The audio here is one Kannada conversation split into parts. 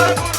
ಓಂ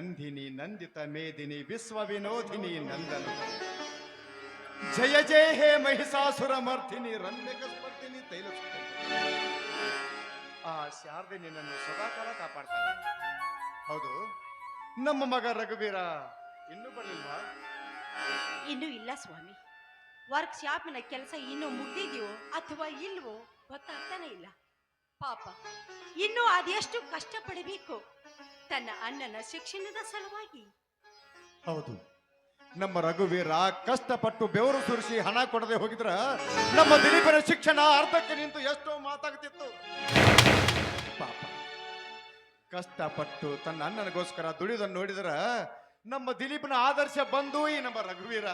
ನಂದಿನಿ ನಂದಿತ ಮೇದಿನಿ ವಿಶ್ವ ವಿನೋದಿನಿ ನಂದನ. ಜಯ ಜಯ ಹೇ ಮಹಿಷಾಸುರ ಮರ್ಥಿನಿ ರಂಜಕ ಸ್ಪರ್ಧಿನಿ ತೈಲ ಆ ಶಾರದೆ ನಿನ್ನನ್ನು ಸದಾಕಾಲ ಕಾಪಾಡ್ತಾನೆ. ಹೌದು. ನಮ್ಮ ಮಗ ರಘುವೀರ ಇನ್ನೂ ಬರಲಿಲ್ವಾ? ಇನ್ನೂ ಇಲ್ಲ ಸ್ವಾಮಿ. ವರ್ಕ್ ಶಾಪಿನ ಕೆಲಸ ಇನ್ನೂ ಮುಗ್ದಿದೆಯೋ ಅಥವಾ ಇಲ್ವೋ ಗೊತ್ತಾಗ್ತಾನೆ ಇಲ್ಲ. ಪಾಪ. ಇನ್ನು ಅದೆಷ್ಟು ಕಷ್ಟಪಡಬೇಕು? ತನ್ನ ಅಣ್ಣನ ಶಿಕ್ಷಣದ ಸಲುವಾಗಿ. ಹೌದು. ನಮ್ಮ ರಘುವೀರ ಕಷ್ಟಪಟ್ಟು ಬೆವರು ಸುರಿಸಿ ಹಣ ಕೊಡದೆ ಹೋಗಿದ್ರ ನಮ್ಮ ದಿಲೀಪನ ಶಿಕ್ಷಣ ಅರ್ಧಕ್ಕೆ ನಿಂತು ಎಷ್ಟೋ ಮಾತಾಗ್ತಿತ್ತು. ಪಾಪ. ಕಷ್ಟಪಟ್ಟು ತನ್ನ ಅಣ್ಣನಿಗೋಸ್ಕರ ದುಡಿದನ್ನು ನೋಡಿದ್ರ ನಮ್ಮ ದಿಲೀಪನ ಆದರ್ಶ ಬಂದು ಈ ನಮ್ಮ ರಘುವೀರ.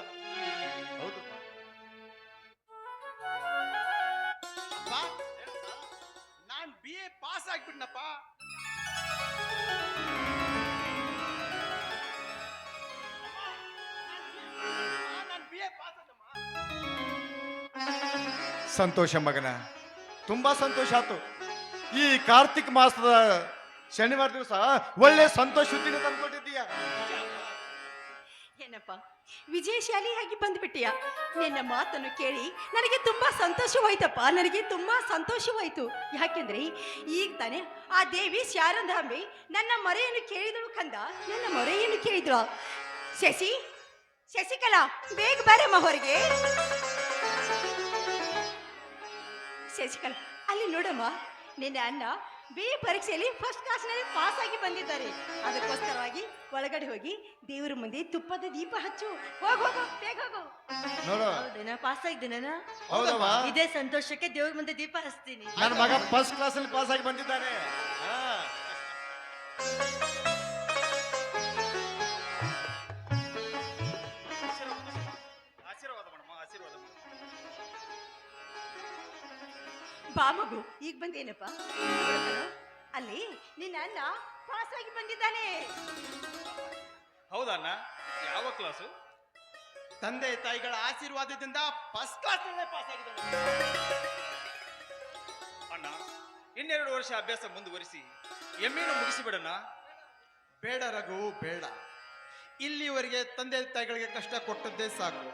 ಹೌದು. ನಾನ್ ಬಿ ಎ ಪಾಸ್ ಆಗ್ಬಿಟ್ನಪ್ಪ. ಸಂತೋಷ ಮಗನ. ತುಂಬಾ ಸಂತೋಷ ಆಯ್ತು ಈ ಕಾರ್ತಿಕ್ ಮಾಸದ ಶನಿವಾರ ದಿವಸ ಒಳ್ಳೆ ಸಂತೋಷ ಸುದ್ದಿನ ತಂದ್ಕೊಟ್ಟಿದ್ದೀಯ. ಏನಪ್ಪ, ವಿಜಯಶಾಲಿಯಾಗಿ ಬಂದ್ಬಿಟ್ಟಿಯ? ನಿನ್ನ ಮಾತನ್ನು ಕೇಳಿ ನನಗೆ ತುಂಬಾ ಸಂತೋಷವಾಯ್ತಪ್ಪ. ನನಗೆ ತುಂಬಾ ಸಂತೋಷವಾಯ್ತು. ಯಾಕೆಂದ್ರೆ ಈಗ ತಾನೆ ಆ ದೇವಿ ಶಾರದಾಂಬೆ ನನ್ನ ಮೊರೆಯನ್ನು ಕೇಳಿದಳು ಕಂದ. ನನ್ನ ಮೊರೆಯನ್ನು ಕೇಳಿದಳು ಶಶಿ, ಶಶಿಕಲಾ, ಬೇಗ ಬರಮ್ಮ ಹೊರಗೆ. ಶಶಿಕಲಾ ಅಲ್ಲಿ ನೋಡಮ್ಮ ನಿನ್ನೆ ಅಣ್ಣ ಬಿ ಪರೀಕ್ಷೆಯಲ್ಲಿ ಫಸ್ಟ್ ಕ್ಲಾಸ್ನಲ್ಲಿ ಪಾಸ್ ಆಗಿ ಬಂದಿದ್ದಾರೆ. ಅದಕ್ಕೋಸ್ಕರವಾಗಿ ಒಳಗಡೆ ಹೋಗಿ ದೇವರ ಮುಂದೆ ತುಪ್ಪದ ದೀಪ ಹಚ್ಚು. ಹೋಗ್ ಹೋಗು ಬೇಗ ಹೋಗು. ನೋಡು. ಹೌದೇನಾ ಪಾಸ್ ಆಗಿದ್ದೀನ ಹೌದವ್ವ ಇದೇ ಸಂತೋಷಕ್ಕೆ ದೇವ್ರ ಮುಂದೆ ದೀಪ ಹಚ್ತೀನಿ. ನನ್ನ ಮಗ ಫಸ್ಟ್ ಪಾಸ್ ಆಗಿ ಬಂದಿದ್ದಾನೆ. ಹಾ. ಬಾ ಮಗು. ಈಗ ಬಂದೇನಪ್ಪ? ಅಲ್ಲಿ ನಿನ್ನ ಅಣ್ಣ ಪಾಸ್ ಆಗಿ ಬಂದಿದ್ದಾನೆ. ಹೌದಣ್ಣ ಯಾವ ಕ್ಲಾಸು ತಂದೆ ತಾಯಿಗಳ ಆಶೀರ್ವಾದದಿಂದ ಫಸ್ಟ್ ಕ್ಲಾಸ್ ಪಾಸ್ ಆಗಿದ್ದಾನೆ. ಅಣ್ಣ ಇನ್ನೆರಡು ವರ್ಷ ಅಭ್ಯಾಸ ಮುಂದುವರಿಸಿ ಎಮ್ಮೆನು ಮುಗಿಸಿಬಿಡಣ್ಣ. ಬೇಡ ರಘು ಬೇಡ. ಇಲ್ಲಿವರೆಗೆ ತಂದೆ ತಾಯಿಗಳಿಗೆ ಕಷ್ಟ ಕೊಟ್ಟದ್ದೇ ಸಾಕು.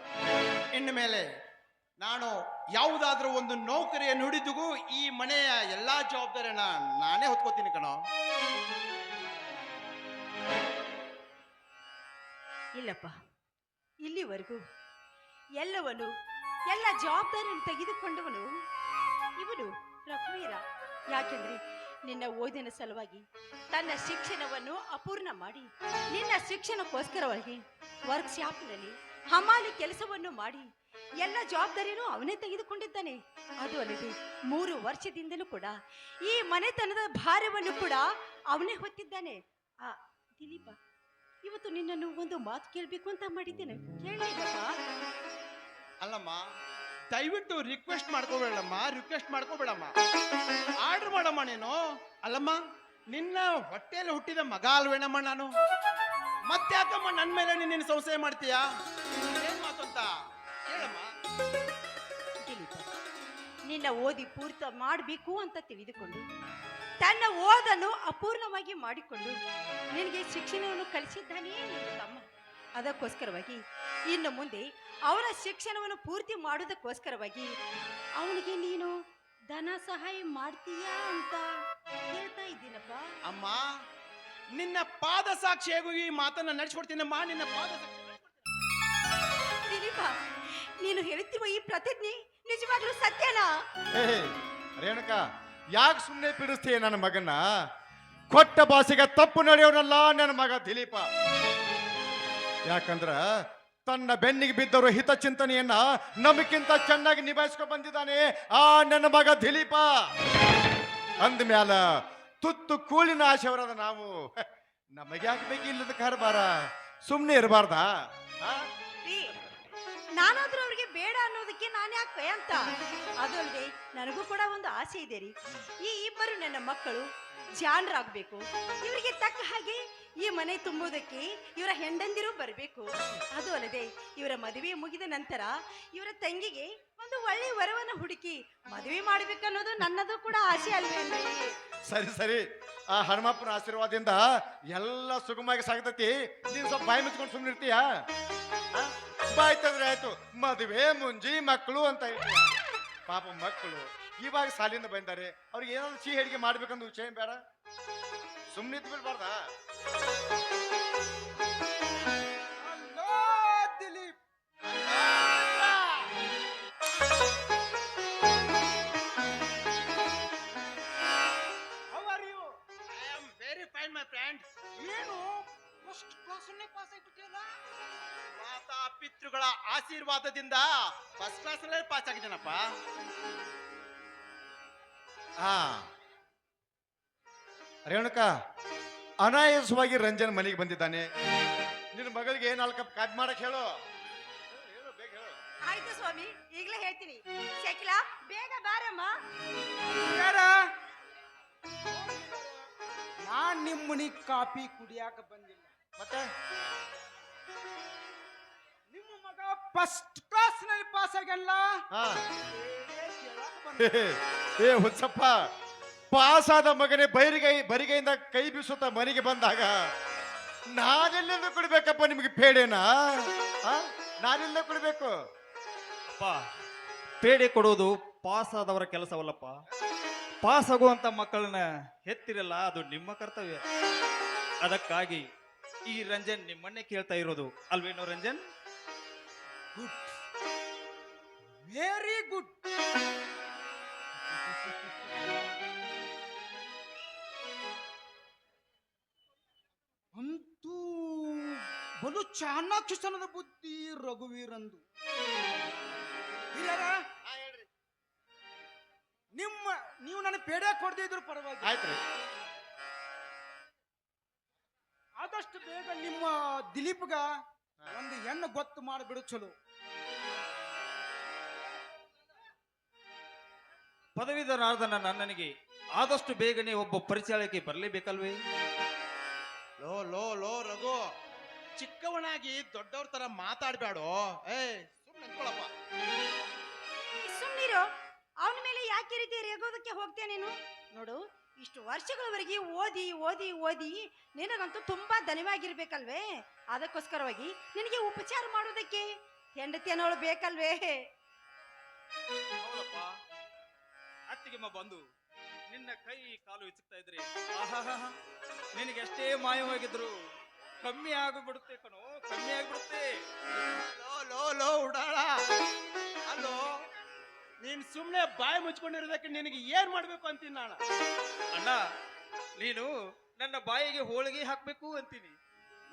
ಇನ್ನು ಮೇಲೆ ನಾನು ಯಾವುದಾದ್ರೂ ಒಂದು ನೌಕರಿಯನ್ನು ಹಿಡಿದಿಗೂ ಈ ಮನೆಯ ಎಲ್ಲಾ ಜವಾಬ್ದಾರಿಯನ್ನ ನಾನೇ ಹೊತ್ಕೋತೀನಿ ಕಣೋ. ಇಲ್ಲಪ್ಪ, ಇಲ್ಲಿವರೆಗೂ ಎಲ್ಲವನು ಎಲ್ಲ ಜವಾಬ್ದಾರಿಯನ್ನು ತೆಗೆದುಕೊಂಡವನು ಇವನು ರಘುವೀರ ಯಾಕೆಂದ್ರೆ ನಿನ್ನ ಓದಿನ ಸಲುವಾಗಿ ತನ್ನ ಶಿಕ್ಷಣವನ್ನು ಅಪೂರ್ಣ ಮಾಡಿ, ನಿನ್ನ ಶಿಕ್ಷಣಕ್ಕೋಸ್ಕರವಾಗಿ ವರ್ಕ್ಶಾಪ್ನಲ್ಲಿ ಹಮಾಲಿ ಕೆಲಸವನ್ನು ಮಾಡಿ ಎಲ್ಲ ಜವಾಬ್ದಾರಿಯನ್ನು ಅವನೇ ತೆಗೆದುಕೊಂಡಿದ್ದಾನೆ. ಅದು ಅಲ್ಲದೆ ಮೂರು ವರ್ಷದಿಂದಲೂ ಕೂಡ ಈ ಮನೆತನದ ಭಾರವನ್ನು ಕೂಡ ಅವನೇ ಹೊತ್ತಿದ್ದಾನೆ. ಆ, ದಿಲೀಪ, ಇವತ್ತು ನಿನ್ನನ್ನು ಒಂದು ಮಾತು ಕೇಳಬೇಕು ಅಂತ ಮಾಡಿದ್ದೇನೆ. ಅಲ್ಲಮ್ಮ, ದಯವಿಟ್ಟು ರಿಕ್ವೆಸ್ಟ್ ಮಾಡ್ಕೋಬೇಡಮ್ಮ ರಿಕ್ವೆಸ್ಟ್ ಮಾಡ್ಕೋಬೇಡಮ್ಮ. ಆರ್ಡರ್ ಮಾಡಮ್ಮ ನೀನು. ಅಲ್ಲಮ್ಮ, ನಿನ್ನ ಹೊಟ್ಟೆಯಲ್ಲಿ ಹುಟ್ಟಿದ ಮಗ ಅಲ್ವೇನಮ್ಮ ನಾನು? ಮತ್ತೆ ಯಾಕಮ್ಮ ನನ್ನ ಮೇಲೆ ನಿನ್ನ ಸಂಶಯ ಮಾಡ್ತೀಯಾ? ನಿನ್ನ ಓದಿ ಪೂರ್ತ ಮಾಡಬೇಕು ಅಂತ ತಿಳಿದುಕೊಂಡು ತನ್ನ ಓದನ್ನು ಅಪೂರ್ಣವಾಗಿ ಮಾಡಿಕೊಂಡು ನಿನಗೆ ಶಿಕ್ಷಣವನ್ನು ಕಲಿಸಿದ್ದಾನೇ ನಿನ್ನ ತಮ್ಮ. ಅದಕ್ಕೋಸ್ಕರವಾಗಿ ಇನ್ನು ಮುಂದೆ ಅವನ ಶಿಕ್ಷಣವನ್ನು ಪೂರ್ತಿ ಮಾಡೋದಕ್ಕೋಸ್ಕರವಾಗಿ ಅವನಿಗೆ ನೀನು ಧನ ಸಹಾಯ ಮಾಡ್ತೀಯಾ ಅಂತ ಹೇಳ್ತಾ ಇದ್ದೀನಪ್ಪ. ಅಮ್ಮ ನಿನ್ನ ಪಾದ ಸಾಕ್ಷಿಯಾಗೂ ಈ ಮಾತನ್ನ ನಡೆಸ್ಕೊಡ್ತೀನಮ್ಮ ನಿನ್ನ ಪಾದ ಸಾಕ್ಷಿ. ನೀನು ಹೇಳ್ತಿರುವ ಈ ಪ್ರತಿಜ್ಞೆ ನಿಜವಾಗ್ಲೂ ಸತ್ಯನಾ? ರೇಣುಕ ಯಾಕೆ ಸುಮ್ಮನೆ ಬಿಡಿಸ್ತೀಯ ನನ್ನ ಮಗನ ಕೊಟ್ಟ ಭಾಷೆಗೆ ತಪ್ಪು ನಡೆಯೋನಲ್ಲ ನನ್ನ ಮಗ ದಿಲೀಪ. ಯಾಕಂದ್ರ ತನ್ನ ಬೆನ್ನಿಗೆ ಬಿದ್ದವರು ಹಿತಚಿಂತನೆಯನ್ನ ನಮಗಿಂತ ಚೆನ್ನಾಗಿ ನಿಭಾಯಿಸ್ಕೊ ಬಂದಿದ್ದಾನೆ ಆ ನನ್ನ ಮಗ ದಿಲೀಪ. ಅಂದ್ಮ್ಯಾಲ ತುತ್ತು ಕೂಳಿನ ಆಶೆವರದ ನಾವು. ನಮಗೆ ಯಾಕೆ ಬೇಕಿಲ್ಲದ ಕಾರ್ಬಾರ? ಸುಮ್ಮನೆ ಇರಬಾರ್ದಾ? ಆ? ರೀ ನಾನಾದ್ರೂ ಅವ್ರಿಗೆ ಬೇಡ ಅನ್ನೋದಕ್ಕೆ ನಾನು ಯಾಕೆ ಅಂತ? ಅದು ನನಗೂ ಕೂಡ ಒಂದು ಆಸೆ ಇದೆ ರೀ. ಈ ಇಬ್ಬರು ನನ್ನ ಮಕ್ಕಳು ಜಾಣರಾಗಬೇಕು. ಇವರಿಗೆ ತಕ್ಕ ಹಾಗೆ ಈ ಮನೆ ತುಂಬೋದಕ್ಕೆ ಇವರ ಹೆಂಡಂದಿರು ಬರಬೇಕು. ಅದು ಅಲ್ಲದೆ ಇವರ ಮದುವೆ ಮುಗಿದ ನಂತರ ಇವರ ತಂಗಿಗೆ ಒಂದು ಒಳ್ಳೆ ವರವನ್ನ ಹುಡುಕಿ ಮದುವೆ ಮಾಡ್ಬೇಕನ್ನೋದು ನನ್ನದು ಕೂಡ ಆಸೆ ಅಲ್ವೇನ್ರಿ ಸರಿ ಸರಿ. ಆ ಹನುಮಪ್ಪನ ಆಶೀರ್ವಾದದಿಂದ ಎಲ್ಲ ಸುಗಮವಾಗಿ ಸಾಗತೈತಿ. ನೀನ್ ಸ್ವಲ್ಪ ಬಾಯಿ ಮುಚ್ಕೊಂಡು ಸುಮ್ಮನೆ ಇರ್ತೀಯ ಆಯ್ತಂದ್ರೆ ಆಯ್ತು, ಮದುವೆ, ಮುಂಜಿ, ಮಕ್ಕಳು ಅಂತ ಹೇಳ್ತೀಯ. ಪಾಪ ಮಕ್ಕಳು, ಇವಾಗ ಸಾಲಿಂದ ಬಂದಾರೆ ಅವ್ರಿಗೆ ಏನಾದ್ರು ಸಿಹಿ ಅಡಿಗೆ ಮಾಡ್ಬೇಕಂದ್ರೆ ವಿಷಯ ಬೇಡ. ಸುಮ್ಮನೆ ಬಿಡ್ಬಾರ್ದಾ ಕ್ಲಾಸನ್ನೇ ಪಾಸ್ ಆಗಿಬಿಟ್ಟಿಯಲ್ಲ ಮಾತಾ ಪಿತೃಗಳ ಆಶೀರ್ವಾದದಿಂದ ಫಸ್ಟ್ ಕ್ಲಾಸಲ್ಲೇ ಪಾಸ್ ಆಗಿದ್ದೇನಪ್ಪ? ಹಾ. ರೇಣುಕ ಅನಾಯಾಸವಾಗಿ ರಂಜನ್ ಮನೆಗೆ ಬಂದಿದ್ದಾನೆ. ನಿನ್ನ ಮಗಳಿಗೆ ನಾಲ್ಕ ಕಪ್ ಮಾಡಕ್ ಹೇಳು. ಹೇಳು ಬೇಗ ಹೇಳು. ಆಯ್ತು ಸ್ವಾಮಿ ಈಗಲೇ ಹೇಳ್ತೀನಿ. ಶಕಿಲಾ ಬೇಗ ಬಾರಮ್ಮ. ಯಾರ? ನಾನ್ ನಿಮ್ಮ ಮನಿಗ್ ಕಾಫಿ ಕುಡಿಯಾಕ ಬಂದಿಲ್ಲ. ಮತ್ತೆ? ನಿಮ್ಮ ಮಗ ಫಸ್ಟ್ ಕ್ಲಾಸ್ನಲ್ಲಿ ಪಾಸ್ ಆಗಲ್ಲ? ಹಾ. ಏ ಹುಚ್ಚಪ್ಪ. ಪಾಸಾದ ಮಗನೇ ಬೈರಿಗೈ ಬರಿಗೈಯಿಂದ ಕೈ ಬೀಸುತ್ತ ಮನೆಗೆ ಬಂದಾಗ ನಾನೆಲ್ಲಿಂದ ಕೊಡ್ಬೇಕಪ್ಪ ನಿಮಗೆ ಪೇಡೆನಾ? ನಾನೆಲ್ಲ ಕೊಡ್ಬೇಕು? ಅಪ್ಪ ಪೇಡೆ ಕೊಡೋದು ಪಾಸ್ ಆದವರ ಕೆಲಸವಲ್ಲಪ್ಪ. ಪಾಸ್ ಆಗುವಂತ ಮಕ್ಕಳನ್ನ ಹೆತ್ತಿರಲ್ಲ ಅದು ನಿಮ್ಮ ಕರ್ತವ್ಯ. ಅದಕ್ಕಾಗಿ ಈ ರಂಜನ್ ನಿಮ್ಮನ್ನೇ ಕೇಳ್ತಾ ಇರೋದು ಅಲ್ವೇನೋ ರಂಜನ್? ಗುಡ್. ವೆರಿ ಗುಡ್ ಅಂತೂ ಬಲು ಚಾಣಾಕ್ಷತನದ ಬುದ್ಧಿ ರಘುವೀರಂದು. ಇಲ್ಲರ ನಿಮ್ಮ ನೀವು ನನಗೆ ಪೇಡೆ ಕೊಡದೇ ಇದ್ರು ಪರವಾಗಿ ಆಯ್ತ್ರಿ. ಆದಷ್ಟು ಬೇಗ ನಿಮ್ಮ ದಿಲೀಪ್ಗ ಒಂದು ಹೆಣ್ಣು ಗೊತ್ತು ಮಾಡಿಬಿಡು ಚಲೋ. ಪದವೀಧರಾದ ನನ್ನ ಅಣ್ಣನಿಗೆ ಆದಷ್ಟು ಬೇಗನೆ ಒಬ್ಬ ಪರಿಚಯಕ್ಕೆ ಬರಲೇಬೇಕಲ್ವೇ? ಲೋ ಲೋ ಲೋ ರಘು ಚಿಕ್ಕವನಾಗಿ ದೊಡ್ಡವ್ರ ತರ ಮಾತಾಡ್ಬೇಡೋ. ಏ ಸುಮ್ಮನೆ ನಿಂತ್ಕೊಳಪ್ಪ. ಸುಮ್ಮನಿರು ಅವನ ಮೇಲೆ ಯಾಕೆ ರೀತಿ ರೇಗೋದಕ್ಕೆ ಹೋಗ್ತೇನೆ ನೀನು? ನೋಡು ಇಷ್ಟು ವರ್ಷಗಳವರೆಗೆ ಓದಿ ಓದಿ ಓದಿ ನಿನಗಂತೂ ತುಂಬಾ ದನಿವಾಗಿರ್ಬೇಕಲ್ವೇ ಅದಕ್ಕೋಸ್ಕರವಾಗಿ ನಿನಗೆ ಉಪಚಾರ ಮಾಡೋದಕ್ಕೆ ಹೆಂಡತಿ ಅನ್ನೋಳು ಬೇಕಲ್ವೇ? ಹೌದಪ್ಪ. ಅತ್ತಿಗೆಮ್ಮ ಬಂದು, ನಿನ್ನ ಕೈ ಕಾಲು ಇಚ್ಚುತ್ತಾ ಇದ್ರಿ. ನಿನಗೆ ಎಷ್ಟೇ ಮಾಯವಾಗಿದ್ರು ಕಮ್ಮಿ ಆಗಿಬಿಡುತ್ತೆ ಕಣೋ, ಕಮ್ಮಿ ಆಗಿಬಿಡುತ್ತೆ. ಲೋ ಲೋ ಲೋ, ಉಡಾಳ. ಅಲ್ಲೋ ನೀನ್ ಸುಮ್ನೆ ಬಾಯಿ ಮುಚ್ಕೊಂಡಿರೋದಕ್ಕೆ ನಿನಗೆ ಏನ್ ಮಾಡ್ಬೇಕು ಅಂತೀನಿ ನಾನು? ಅಣ್ಣ ನೀನು ನನ್ನ ಬಾಯಿಗೆ ಹೋಳಿಗೆ ಹಾಕ್ಬೇಕು ಅಂತೀನಿ.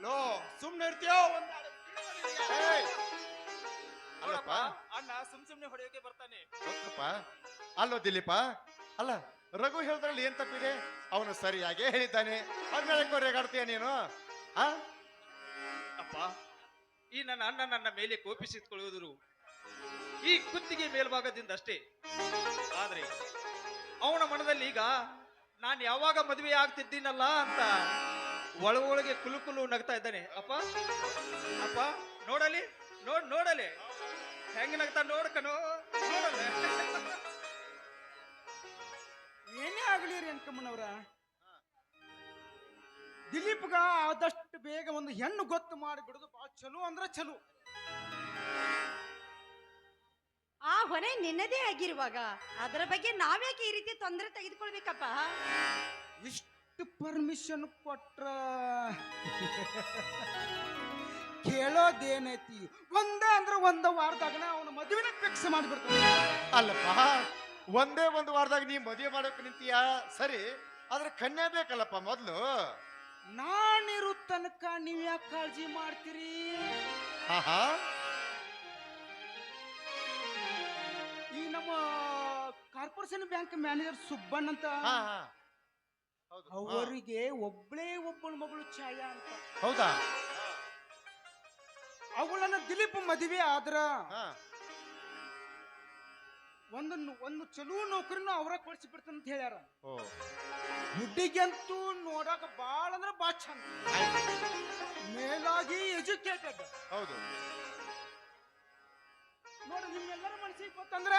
ಲೋ ಸುಮ್ನೆ ಇರ್ತೀಯೋ? ಒಂದ್ ಅಲ್ಲಪ್ಪ. ಅಣ್ಣ ಸುಮ್ ಸುಮ್ನೆ ಹೊಡೆಯೋಕೆ ಬರ್ತಾನೆ. ಗೊತ್ತಪ್ಪ ಅಲ್ಲೋ ದಿಲೀಪ. ಅಲ್ಲ ರಘು ಹೇಳಿದ್ರಲ್ಲಿ ಏನ್ ತಪ್ಪಿದೆ? ಅವನು ಸರಿಯಾಗೇ ಹೇಳಿದ್ದಾನೆ. ಅದ್ಮೇಲೆ ರೇಗಾಡ್ತೀಯ ನೀನು? ಆ? ಅಪ್ಪ ಈ ನನ್ನ ಅಣ್ಣ ನನ್ನ ಮೇಲೆ ಕೋಪಿಸಿಕೊಳ್ಳುವುದರು ಈ ಕುತ್ತಿಗೆ ಮೇಲ್ಭಾಗದಿಂದ ಅಷ್ಟೇ. ಆದ್ರೆ ಅವನ ಮನದಲ್ಲಿ ಈಗ ನಾನು ಯಾವಾಗ ಮದುವೆ ಆಗ್ತಿದ್ದೀನಲ್ಲ ಅಂತ ಒಳ ಒಳಗೆ ಕುಲು ಕುಲು ನಗ್ತಾ ಇದ್ದಾನೆ. ಅಪ್ಪ ಅಪ್ಪ, ನೋಡಲಿ, ನೋಡ್, ನೋಡಲಿ. ಹೆಂಗ ನಗ್ತಾ ನೋಡ್ಕನೋ ನೋಡಲ್ಲ ಏನೇ ಆಗಲಿ ರೀ ಅನ್ಕಮ್ಮನವ್ರ. ದಿಲೀಪ್ಗ ಆದಷ್ಟು ಬೇಗ ಒಂದು ಹೆಣ್ಣು ಗೊತ್ತು ಮಾಡಿ ಬಿಡುದು ಭಾಳ ಚಲೋ ಅಂದ್ರೆ ಚಲೋ. ಆ ಹೊಣೆ ನಿನ್ನದೇ ಆಗಿರುವಾಗ ಅದರ ಬಗ್ಗೆ ನಾವ್ಯಾಕೆ ಈ ರೀತಿ ತೊಂದರೆ ತೆಗೆದುಕೊಳ್ಬೇಕಪ್ಪ? ಇಷ್ಟು ಪರ್ಮಿಷನ್ ಕೊಟ್ರ? ಕೇಳೋದೇನೈತಿ? ಒಂದ ಅಂದ್ರೆ ಒಂದ ವಾರದಾಗ ಅವನ ಮದುವೆನ ಫಿಕ್ಸ್ ಮಾಡಿಬಿಡ್ತಾನೆ. ಅಲ್ಲಪ್ಪ ಒಂದೇ ಒಂದು ವಾರದಾಗ ನೀ ಮದುವೆ ಮಾಡೋಕೆ ನಿಂತೀಯ? ಸರಿ ಆದ್ರೆ ಕನ್ಯಾ ಬೇಕಲ್ಲಪ್ಪ ಮೊದ್ಲು? ನಾನಿರು ತನಕ ನೀವು ಯಾಕೆ ಕಾಳಜಿ ಮಾಡ್ತೀರಿ? ಆಹಾ ಈ ನಮ್ಮ ಕಾರ್ಪೊರೇಷನ್ ಬ್ಯಾಂಕ್ ಮ್ಯಾನೇಜರ್ ಸುಬ್ಬಣ್ಣ ಅಂತ ಹಾ ಹಾ. ಹೌದು. ಅವರಿಗೆ ಒಬ್ಳೇ ಒಬ್ಬಳ ಮಗಳು ಛಾಯಾ ಅಂತ. ಹೌದಾ? ಅವಳನ್ನ ದಿಲೀಪ್ ಮದುವೆ ಆದ್ರ ಹಾ. ಒಂದು ಒಂದು ಚಲೋ ನೌಕರಿನೂ ಅವರ ಕೊಡ್ಸಿ ಬಿಡ್ತಂತ ಅಂತ ಹೇಳ್ಯಾರ. ಓ. ಹುಡುಗಿಯಂತೂ ನೋಡಾಕ ಬಾಳ ಅಂದ್ರ ಬಾಳ ಚಂದ. ಮೇಲಾಗಿ ಎಜುಕೇಟೆಡ್. ಹೌದು. ನೋಡಿ ನಿಮ್ಮೆಲ್ಲರ ಮನಸ್ಸಿಗೆ ಗೊತ್ತಂದ್ರ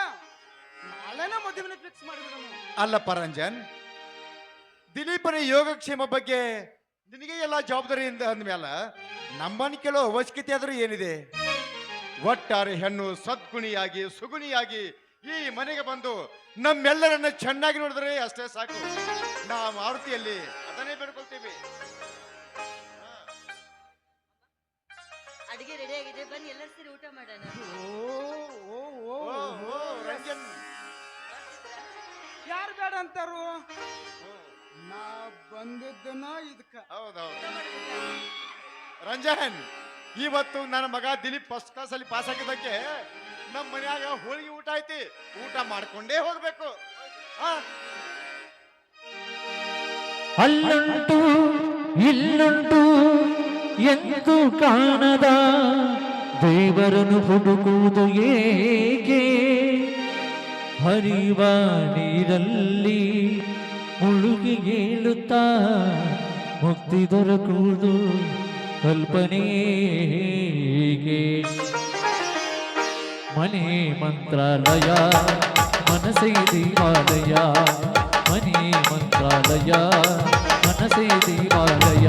ನಾಳೆನ ಮದುವೆನ ಫಿಕ್ಸ್ ಮಾಡಿಬಿಡೋಣ ಅಲ್ಲ ಪರಂಜನ್ ದಿಲೀಪನ ಯೋಗಕ್ಷೇಮ ಬಗ್ಗೆ ನಿನಗೆ ಎಲ್ಲ ಜವಾಬ್ದಾರಿಯಿಂದ ಅಂದ್ಮೇಲ ನಮ್ಮನ್ನು ಕೇಳೋ ಅವಶ್ಯಕತೆ ಆದ್ರೂ ಏನಿದೆ? ಒಟ್ಟಾರೆ ಹೆಣ್ಣು ಸದ್ಗುಣಿಯಾಗಿ ಸುಗುಣಿಯಾಗಿ ಈ ಮನೆಗೆ ಬಂದು ನಮ್ಮೆಲ್ಲರನ್ನ ಚೆನ್ನಾಗಿ ನೋಡಿದ್ರೆ ಅಷ್ಟೇ ಸಾಕು. ನಾ ಮಾರುತಿಯಲ್ಲಿ ಅದನ್ನೇ ಬೇಡ್ಕೊಳ್ತೀವಿ. ಅಡಿಗೆ ರೆಡಿ ಆಗಿದೆ. ಬನ್ನಿ ಎಲ್ಲರೂ ಸೇರಿ ಊಟ ಮಾಡೋಣ. ಯಾರು ಬೇಡ ಅಂತಾರು? ನಾ ಬಂದಿದ್ದನ ಇದಕ್ಕ. ಹೌದೌದು. ರಂಜನ್ ಇವತ್ತು ನನ್ನ ಮಗ ದಿಲೀಪ್ ಫಸ್ಟ್ ಕ್ಲಾಸ್ ಅಲ್ಲಿ ಪಾಸ್ ಆಗಿದ್ದಕ್ಕೆ ನಮ್ಮ ಮನ್ಯಾಗ ಹೋಳಿಗೆ ಊಟ ಐತಿ. ಊಟ ಮಾಡ್ಕೊಂಡೇ ಹೋಗ್ಬೇಕು. ಅಲ್ಲುಂಟು ಇಲ್ಲುಂಟು ಎಂದು ಕಾಣದ ದೇವರನ್ನು ಹುಡುಕುವುದು ಏಕೆ? ಹರಿವ ನೀರಲ್ಲಿ ಮುಳುಗಿ ಹೇಳುತ್ತಾ ಮುಕ್ತಿ ದೊರಕುವುದು ಕಲ್ಪನೆಗೆ ಮನೆ ಮಂತ್ರಾಲಯ ಮನಸೇ ದೇವಾಲಯ, ಮನೆ ಮಂತ್ರಾಲಯ ಮನಸೇ ದೇವಾಲಯ.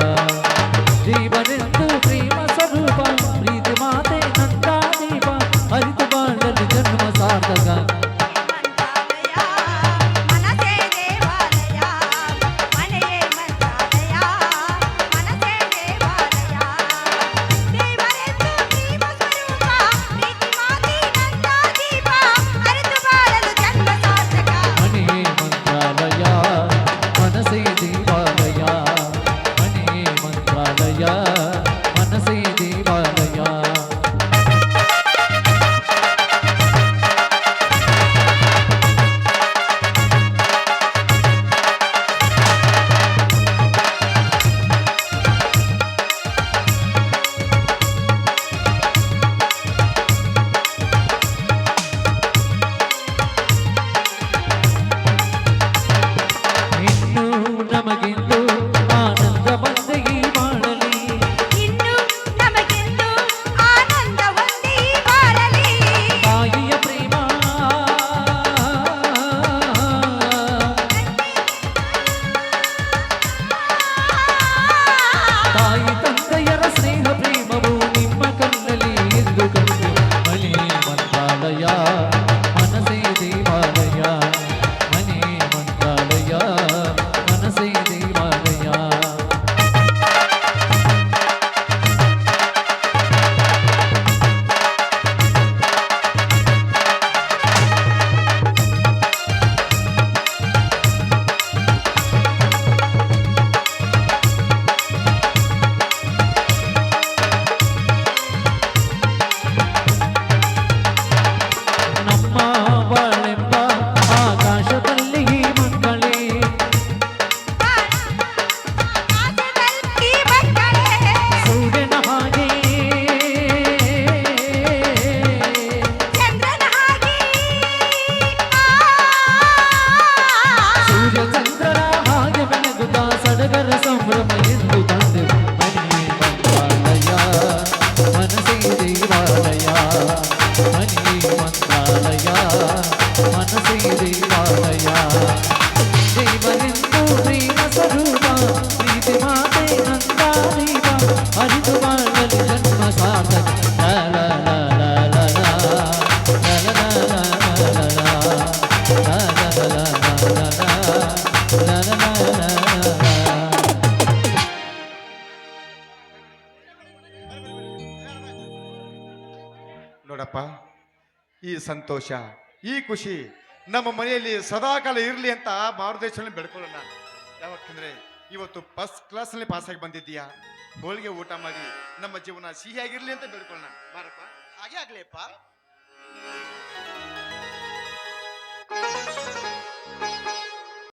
ನೋಡಪ್ಪ ಈ ಸಂತೋಷ ಈ ಖುಷಿ ನಮ್ಮ ಮನೆಯಲ್ಲಿ ಸದಾಕಾಲ ಇರಲಿ ಅಂತ ಮಾರುದೇಶನ ಬೆಳ್ಕೊಳ್ಳೋಣ ಯಾವತ್ತಂದ್ರೆ ಇವತ್ತು ಫಸ್ಟ್ ಕ್ಲಾಸ್ನಲ್ಲಿ ಪಾಸಾಗಿ ಬಂದಿದ್ದೀಯಾ? ಹೋಳಿಗೆ ಊಟ ಮಾಡಿ ನಮ್ಮ ಜೀವನ ಸಿಹಿಯಾಗಿರ್ಲಿ ಅಂತ ಬೆಳ್ಕೊಳ್ಳೋಣ ಬಾರಪ್ಪ. ಹಾಗೆ ಆಗ್ಲಿಪ್ಪ